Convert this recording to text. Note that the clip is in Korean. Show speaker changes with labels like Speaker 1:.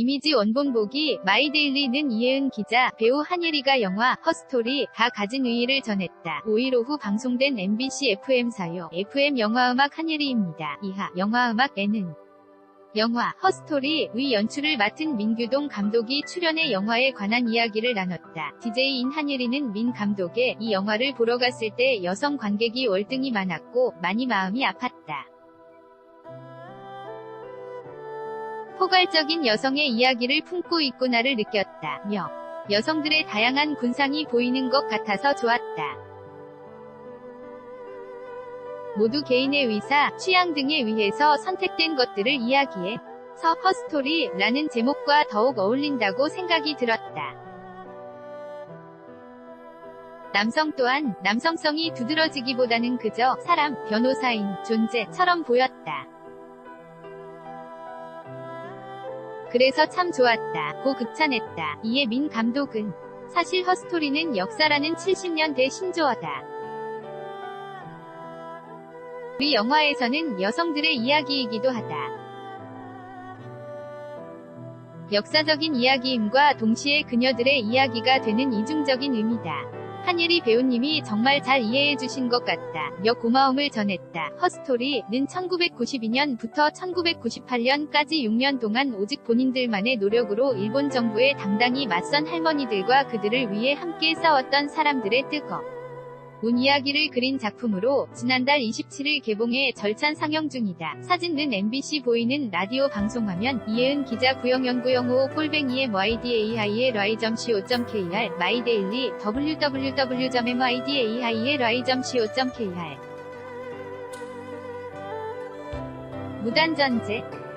Speaker 1: 이미지 원본 보기 마이데일리는 이혜은 기자, 배우 한예리가 영화 허스토리 가 가진 의의를 전했다. 5일 오후 방송된 MBC FM 사요 FM 영화음악 한예리입니다. 이하 영화음악에는 영화 허스토리의 연출을 맡은 민규동 감독이 출연해 영화에 관한 이야기를 나눴다. DJ인 한예리는 민 감독의 이 영화를 보러 갔을 때 여성 관객이 월등히 많았고 많이 마음이 아팠다. 포괄적인 여성의 이야기를 품고 있구나를 느꼈다며 여성들의 다양한 군상이 보이는 것 같아서 좋았다. 모두 개인의 의사, 취향 등에 의해서 선택된 것들을 이야기해 서 허스토리라는 제목과 더욱 어울린다고 생각이 들었다. 남성 또한 남성성이 두드러지기보다는 그저 사람, 변호사인 존재처럼 보였다. 그래서 참 좋았다. 고 극찬했다. 이에 민 감독은 사실 허스토리는 역사라는 70년대 신조어다. 우리 영화에서는 여성들의 이야기이기도 하다. 역사적인 이야기임과 동시에 그녀들의 이야기가 되는 이중적인 의미다. 한예리 배우님이 정말 잘 이해해 주신 것 같다. 며 고마움을 전했다. 허스토리는 1992년부터 1998년까지 6년 동안 오직 본인들만의 노력으로 일본 정부에 당당히 맞선 할머니들과 그들을 위해 함께 싸웠던 사람들의 뜨거. 운 이야기를 그린 작품으로 지난달 27일 개봉해 절찬 상영 중이다. 사진은 MBC 보이는 라디오 방송화면 이혜은 기자 구영연구영호 꼴뱅이의 MYDAI의 ry.co.kr 마이데일리 www.mydai의 ry.co.kr 무단전제